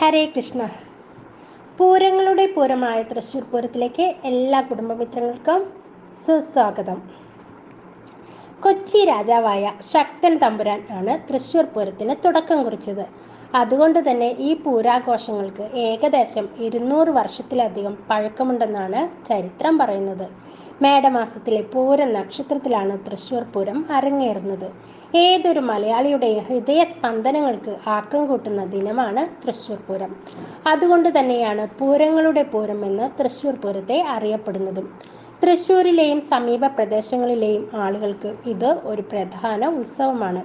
ഹരേ കൃഷ്ണ. പൂരങ്ങളുടെ പൂരമായ തൃശ്ശൂർ പൂരത്തിലേക്ക് എല്ലാ കുടുംബമിത്രങ്ങൾക്കും സുസ്വാഗതം. കൊച്ചി രാജാവായ ശക്തൻ തമ്പുരാൻ ആണ് തൃശ്ശൂർ പൂരത്തിന് തുടക്കം കുറിച്ചത്. അതുകൊണ്ട് തന്നെ ഈ പൂരാഘോഷങ്ങൾക്ക് ഏകദേശം ഇരുന്നൂറ് വർഷത്തിലധികം പഴക്കമുണ്ടെന്നാണ് ചരിത്രം പറയുന്നത്. മേടമാസത്തിലെ പൂര നക്ഷത്രത്തിലാണ് തൃശ്ശൂർ പൂരം അരങ്ങേറുന്നത്. ഏതൊരു മലയാളിയുടെ ഹൃദയ സ്പന്ദനങ്ങൾക്ക് ആക്കം കൂട്ടുന്ന ദിനമാണ് തൃശ്ശൂർ പൂരം. അതുകൊണ്ട് തന്നെയാണ് പൂരങ്ങളുടെ പൂരം എന്ന് തൃശ്ശൂർ പൂരത്തെ അറിയപ്പെടുന്നതും. തൃശ്ശൂരിലെയും സമീപ പ്രദേശങ്ങളിലെയും ആളുകൾക്ക് ഇത് ഒരു പ്രധാന ഉത്സവമാണ്.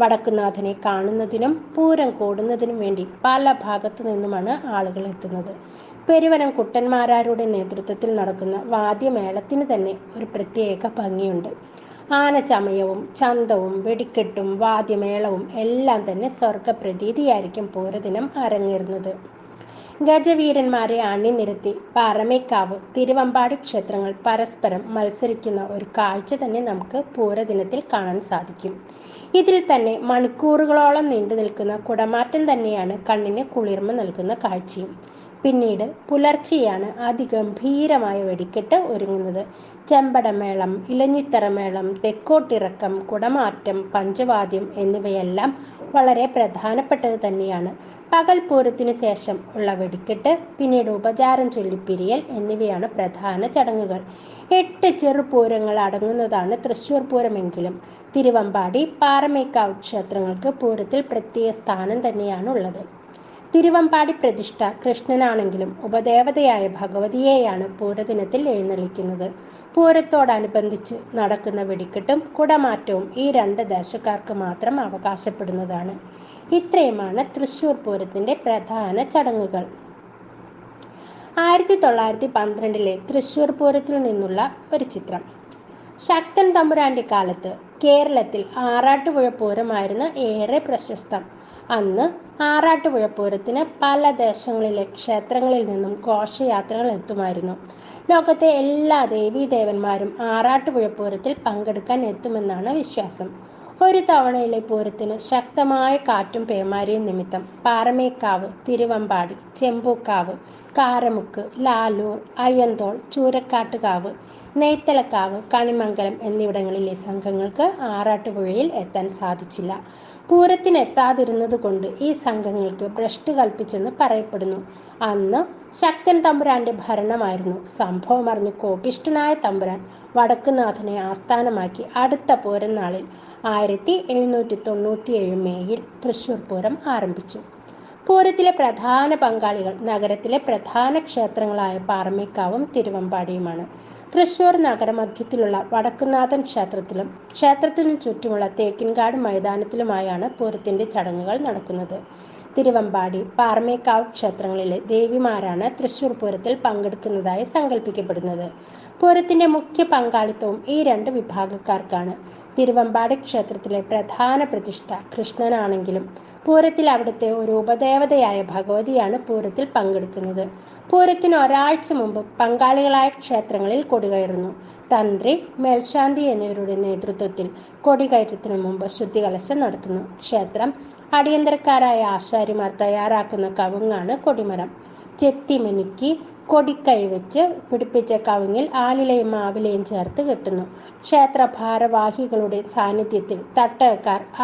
വടക്കുനാഥനെ കാണുന്നതിനും പൂരം കൂടുന്നതിനും വേണ്ടി പല ഭാഗത്തു നിന്നുമാണ് ആളുകൾ എത്തുന്നത്. പെരുവനം കുട്ടന്മാരാരുടെ നേതൃത്വത്തിൽ നടക്കുന്ന വാദ്യമേളത്തിന് തന്നെ ഒരു പ്രത്യേക ഭംഗിയുണ്ട്. ആനച്ചമയവും ചന്തവും വെടിക്കെട്ടും വാദ്യമേളവും എല്ലാം തന്നെ സ്വർഗപ്രതീതിയായിരിക്കും പൂരദിനം അരങ്ങേറുന്നത്. ഗജവീരന്മാരെ അണിനിരത്തി പാറമേക്കാവ് തിരുവമ്പാടി ക്ഷേത്രങ്ങൾ പരസ്പരം മത്സരിക്കുന്ന ഒരു കാഴ്ച തന്നെ നമുക്ക് പൂരദിനത്തിൽ കാണാൻ സാധിക്കും. ഇതിൽ തന്നെ മണിക്കൂറുകളോളം നീണ്ടു നിൽക്കുന്ന കുടമാറ്റം തന്നെയാണ് കണ്ണിന് കുളിർമ നൽകുന്ന കാഴ്ചയും. പിന്നീട് പുലർച്ചെയാണ് അതിഗംഭീരമായ വെടിക്കെട്ട് ഒരുങ്ങുന്നത്. ചെമ്പടമേളം ഇലഞ്ഞിത്തറമേളം തെക്കോട്ടിറക്കം കുടമാറ്റം പഞ്ചവാദ്യം എന്നിവയെല്ലാം വളരെ പ്രധാനപ്പെട്ടത് തന്നെയാണ്. പകൽ പൂരത്തിന് ശേഷം ഉള്ള വെടിക്കെട്ട് പിന്നീട് ഉപചാരം ചൊല്ലിപ്പിരിയൽ എന്നിവയാണ് പ്രധാന ചടങ്ങുകൾ. എട്ട് ചെറുപൂരങ്ങൾ അടങ്ങുന്നതാണ് തൃശ്ശൂർ പൂരമെങ്കിലും. തിരുവമ്പാടി പാറമേക്കാവ് ക്ഷേത്രങ്ങൾക്ക് പൂരത്തിൽ പ്രത്യേക സ്ഥാനം തന്നെയാണ് ഉള്ളത് തിരുവമ്പാടി പ്രതിഷ്ഠ കൃഷ്ണനാണെങ്കിലും ഉപദേവതയായ ഭഗവതിയെയാണ് പൂരദിനത്തിൽ എഴുന്നള്ളിക്കുന്നത്. പൂരത്തോടനുബന്ധിച്ച് നടക്കുന്ന വെടിക്കെട്ടും കുടമാറ്റവും ഈ രണ്ട് ദേശക്കാർക്ക് മാത്രം അവകാശപ്പെടുന്നതാണ്. ഇത്രയുമാണ് തൃശൂർ പൂരത്തിന്റെ പ്രധാന ചടങ്ങുകൾ. ആയിരത്തി തൊള്ളായിരത്തി പന്ത്രണ്ടിലെ തൃശൂർ പൂരത്തിൽ നിന്നുള്ള ഒരു ചിത്രം. ശക്തൻ തമ്പുരാന്റെ കാലത്ത് കേരളത്തിൽ ആറാട്ടുപുഴ പൂരമായിരുന്നു ഏറെ പ്രശസ്തം. അന്ന് ആറാട്ടുപുഴ പൂരത്തിന് പല ദേശങ്ങളിലെ ക്ഷേത്രങ്ങളിൽ നിന്നും ഘോഷയാത്രകൾ എത്തുമായിരുന്നു. ലോകത്തെ എല്ലാ ദേവീദേവന്മാരും ആറാട്ടുപുഴ പൂരത്തിൽ പങ്കെടുക്കാൻ എത്തുമെന്നാണ് വിശ്വാസം. ഒരു തവണയിലെ പൂരത്തിന് ശക്തമായ കാറ്റും പേമാരിയും നിമിത്തം പാറമേക്കാവ് തിരുവമ്പാടി ചെമ്പൂക്കാവ് കാരമുക്ക് ലാലൂർ അയ്യന്തോൾ ചൂരക്കാട്ടുകാവ് നെയ്ത്തലക്കാവ് കണിമംഗലം എന്നിവിടങ്ങളിലെ സംഘങ്ങൾക്ക് ആറാട്ടുപുഴയിൽ എത്താൻ സാധിച്ചില്ല. പൂരത്തിന് എത്താതിരുന്നത് കൊണ്ട് ഈ സംഘങ്ങൾക്ക് ഭ്രഷ്ട് കൽപ്പിച്ചെന്ന് പറയപ്പെടുന്നു. അന്ന് ശക്തൻ തമ്പുരാന്റെ ഭരണമായിരുന്നു. സംഭവം അറിഞ്ഞ് കോപിഷ്ടനായ തമ്പുരാൻ വടക്കുനാഥനെ ആസ്ഥാനമാക്കി അടുത്ത പോരനാളിൽ ആയിരത്തി എഴുന്നൂറ്റി തൊണ്ണൂറ്റിയേഴ് മേയിൽ തൃശൂർ പൂരം ആരംഭിച്ചു. പൂരത്തിലെ പ്രധാന പങ്കാളികൾ നഗരത്തിലെ പ്രധാന ക്ഷേത്രങ്ങളായ പാറമേക്കാവും തിരുവമ്പാടിയുമാണ്. തൃശൂർ നഗരമധ്യത്തിലുള്ള വടക്കുനാഥൻ ക്ഷേത്രത്തിലും ക്ഷേത്രത്തിനു ചുറ്റുമുള്ള തേക്കിൻകാട് മൈതാനത്തിലുമായാണ് പൂരത്തിന്റെ ചടങ്ങുകൾ നടക്കുന്നത്. തിരുവമ്പാടി പാറമേക്കാവ് ക്ഷേത്രങ്ങളിലെ ദേവിമാരാണ് തൃശൂർ പൂരത്തിൽ പങ്കെടുക്കുന്നതായി സങ്കല്പിക്കപ്പെടുന്നത് പൂരത്തിന്റെ മുഖ്യ പങ്കാളിത്തവും ഈ രണ്ട് വിഭാഗക്കാർക്കാണ്. തിരുവമ്പാടി ക്ഷേത്രത്തിലെ പ്രധാന പ്രതിഷ്ഠ കൃഷ്ണനാണെങ്കിലും പൂരത്തിൽ അവിടുത്തെ ഒരു ഉപദേവതയായ ഭഗവതിയാണ് പൂരത്തിൽ പങ്കെടുക്കുന്നത്. പൂരത്തിന് ഒരാഴ്ച മുമ്പ് പങ്കാളികളായ ക്ഷേത്രങ്ങളിൽ കൊടികയറുന്നു. തന്ത്രി മേൽശാന്തി എന്നിവരുടെ നേതൃത്വത്തിൽ കൊടികയറ്റത്തിനു മുമ്പ് ശുദ്ധികലശം നടത്തുന്നു. ക്ഷേത്രം അടിയന്തരക്കാരായ ആശാരിമാർ തയ്യാറാക്കുന്ന കവുങ്ങാണ് കൊടിമരം. ചെത്തി മിനുക്കി കൊടിക്കൈ വെച്ച് പിടിപ്പിച്ച കവുങ്ങിൽ ആലിലയും മാവിലയും ചേർത്ത് കെട്ടുന്നു. ക്ഷേത്ര ഭാരവാഹികളുടെ സാന്നിധ്യത്തിൽ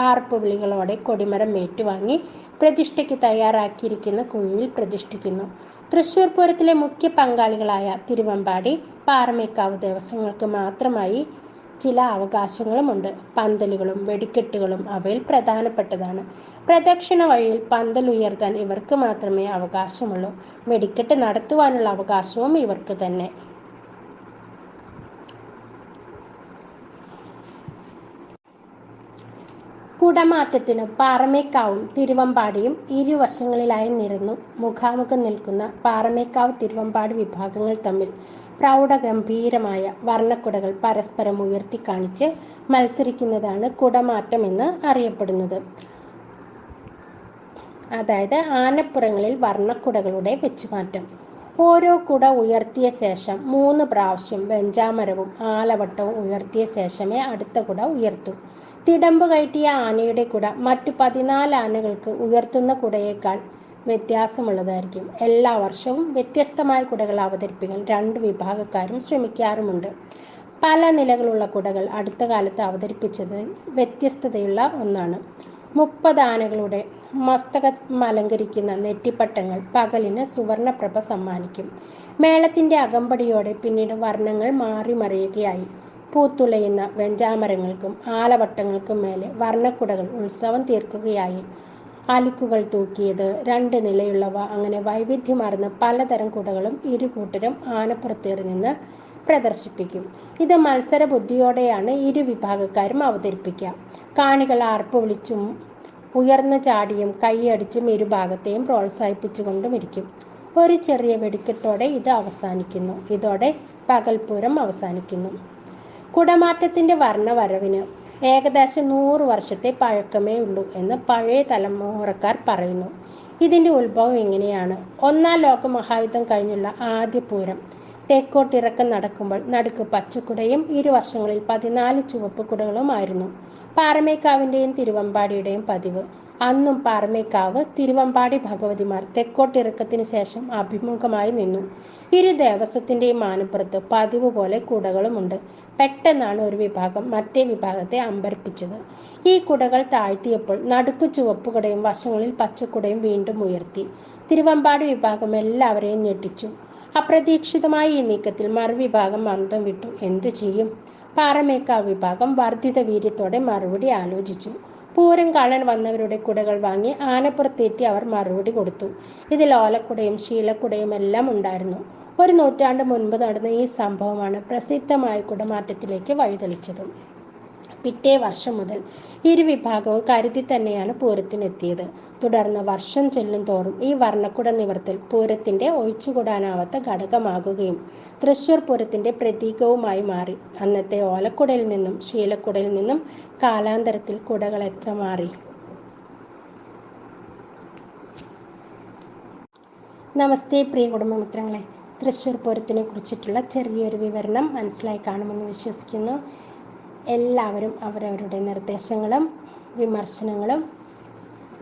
ആർപ്പ് വിളികളോടെ കൊടിമരം ഏറ്റുവാങ്ങി പ്രതിഷ്ഠയ്ക്ക് തയ്യാറാക്കിയിരിക്കുന്ന കുഴിയിൽ പ്രതിഷ്ഠിക്കുന്നു. തൃശൂർ പൂരത്തിലെ മുഖ്യ പങ്കാളികളായ തിരുവമ്പാടി പാറമേക്കാവ് ദേവസ്വങ്ങൾക്ക് മാത്രമായി ചില അവകാശങ്ങളുമുണ്ട്. പന്തലുകളും വെടിക്കെട്ടുകളും അവയിൽ പ്രധാനപ്പെട്ടതാണ്. പ്രദക്ഷിണ വഴിയിൽ പന്തൽ ഉയർത്താൻ ഇവർക്ക് മാത്രമേ അവകാശമുള്ളൂ. വെടിക്കെട്ട് നടത്തുവാനുള്ള അവകാശവും ഇവർക്ക് തന്നെ. കുടമാറ്റത്തിന് പാറമേക്കാവും തിരുവമ്പാടിയും ഇരുവശങ്ങളിലായി നിരന്നു. മുഖാമുഖം നിൽക്കുന്ന പാറമേക്കാവ് തിരുവമ്പാടി വിഭാഗങ്ങൾ തമ്മിൽ പ്രൗഢഗംഭീരമായ വർണക്കുടകൾ പരസ്പരം ഉയർത്തി കാണിച്ച് മത്സരിക്കുന്നതാണ് കുടമാറ്റം എന്ന് അറിയപ്പെടുന്നത്. അതായത് ആനപ്പുറങ്ങളിൽ വർണക്കുടകളുടെ വെച്ചുമാറ്റം. ഓരോ കുട ഉയർത്തിയ ശേഷം മൂന്ന് പ്രാവശ്യം വെഞ്ചാമരവും ആലവട്ടവും ഉയർത്തിയ ശേഷമേ അടുത്ത കുട ഉയർത്തൂ. തിടമ്പ് കയറ്റിയ ആനയുടെ കുട മറ്റു പതിനാല് ആനകൾക്ക് ഉയർത്തുന്ന കുടയേക്കാൾ വ്യത്യാസമുള്ളതായിരിക്കും. എല്ലാ വർഷവും വ്യത്യസ്തമായ കുടകൾ അവതരിപ്പിക്കാൻ രണ്ട് വിഭാഗക്കാരും ശ്രമിക്കാറുമുണ്ട്. പല നിലകളുള്ള കുടകൾ അടുത്ത കാലത്ത് അവതരിപ്പിച്ചത് വ്യത്യസ്തതയുള്ള ഒന്നാണ്. മുപ്പത് ആനകളുടെ മസ്തകം അലങ്കരിക്കുന്ന നെറ്റിപ്പട്ടങ്ങൾ പകലിന് സുവർണപ്രഭ സമ്മാനിക്കും. മേളത്തിന്റെ അകമ്പടിയോടെ പിന്നീട് വർണങ്ങൾ മാറി മറിയുകയായി പൂത്തുലയുന്ന വെഞ്ചാമരങ്ങൾക്കും ആലവട്ടങ്ങൾക്കും മേലെ വർണക്കുടകൾ ഉത്സവം തീർക്കുകയായി. അലിക്കുകൾ തൂക്കിയത് രണ്ട് നിലയുള്ളവ. അങ്ങനെ വൈവിധ്യമാർന്ന പലതരം കുടകളും ഇരു കൂട്ടരും ആനപ്പുറത്തേറി നിന്ന് പ്രദർശിപ്പിക്കും. ഇത് മത്സര ബുദ്ധിയോടെയാണ് ഇരു വിഭാഗക്കാരും അവതരിപ്പിക്കുക. കാണികൾ ആർപ്പ് വിളിച്ചും ഉയർന്നു ചാടിയും കൈയടിച്ചും ഇരുഭാഗത്തെയും പ്രോത്സാഹിപ്പിച്ചുകൊണ്ടും ഇരിക്കും. ഒരു ചെറിയ വെടിക്കെട്ടോടെ ഇത് അവസാനിക്കുന്നു. ഇതോടെ പകൽപൂരം അവസാനിക്കുന്നു. കുടമാറ്റത്തിന്റെ വർണവരവിന് ഏകദേശം നൂറ് വർഷത്തെ പഴക്കമേ ഉള്ളൂ എന്ന് പഴയ തലമുറക്കാർ പറയുന്നു. ഇതിന്റെ ഉത്ഭവം എങ്ങനെയാണ് ഒന്നാം ലോക മഹായുദ്ധം കഴിഞ്ഞുള്ള ആദ്യ പൂരം. തെക്കോട്ടിറക്കം നടക്കുമ്പോൾ നടുക്ക് പച്ചക്കുടയും ഇരുവശങ്ങളിൽ പതിനാല് ചുവപ്പ് കുടകളുമായിരുന്നു. പാറമേക്കാവിന്റെയും തിരുവമ്പാടിയുടെയും പതിവ്. അന്നും പാറമേക്കാവ് തിരുവമ്പാടി ഭഗവതിമാർ തെക്കോട്ടിറക്കത്തിന് ശേഷം അഭിമുഖമായി നിന്നു. ഇരു ദേവസ്വത്തിന്റെയും മാനപ്പുറത്ത് പതിവ് പോലെ കുടകളുമുണ്ട്. പെട്ടെന്നാണ് ഒരു വിഭാഗം മറ്റേ വിഭാഗത്തെ അമ്പരപ്പിച്ചത്. ഈ കുടകൾ താഴ്ത്തിയപ്പോൾ നടുക്കു ചുവപ്പുകുടയും വശങ്ങളിൽ പച്ചക്കുടയും വീണ്ടും ഉയർത്തി. തിരുവമ്പാടി വിഭാഗം എല്ലാവരെയും ഞെട്ടിച്ചു. അപ്രതീക്ഷിതമായ ഈ നീക്കത്തിൽ മറുവിഭാഗം മന്ദം വിട്ടു. എന്തു ചെയ്യും? പാറമേക്കാവ് വിഭാഗം വർദ്ധിത വീര്യത്തോടെ മറുപടി ആലോചിച്ചു. പൂരം കാണാൻ വന്നവരുടെ കുടകൾ വാങ്ങി ആനപ്പുറത്തേറ്റി അവർ മറുപടി കൊടുത്തു. ഇതിൽ ഓലക്കുടയും ശീലക്കുടയും എല്ലാം ഉണ്ടായിരുന്നു. ഒരു നൂറ്റാണ്ട് മുൻപ് നടന്ന ഈ സംഭവമാണ് പ്രസിദ്ധമായ കുടമാറ്റത്തിലേക്ക് വഴിതെളിച്ചത്. പിറ്റേ വർഷം മുതൽ ഇരുവിഭാഗവും കരുതി തന്നെയാണ് പൂരത്തിനെത്തിയത്. തുടർന്ന് വർഷം ചെല്ലും തോറും ഈ വർണക്കുട നിവർത്തൽ പൂരത്തിന്റെ ഒഴിച്ചുകൂടാനാവാത്ത ഘടകമാകുകയും തൃശൂർ പൂരത്തിന്റെ പ്രതീകവുമായി മാറി. അന്നത്തെ ഓലക്കുടയിൽ നിന്നും ശീലക്കുടയിൽ നിന്നും കാലാന്തരത്തിൽ കുടകൾ എത്ര മാറി? നമസ്തേ പ്രിയ കുടുംബമിത്രങ്ങളെ. തൃശ്ശൂർ പൂരത്തിനെ കുറിച്ചിട്ടുള്ള ചെറിയൊരു വിവരണം മനസ്സിലായി കാണുമെന്ന് വിശ്വസിക്കുന്നു. എല്ലാവരും അവരവരുടെ നിർദ്ദേശങ്ങളും വിമർശനങ്ങളും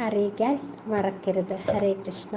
അറിയിക്കാൻ മറക്കരുത്. ഹരേ കൃഷ്ണ.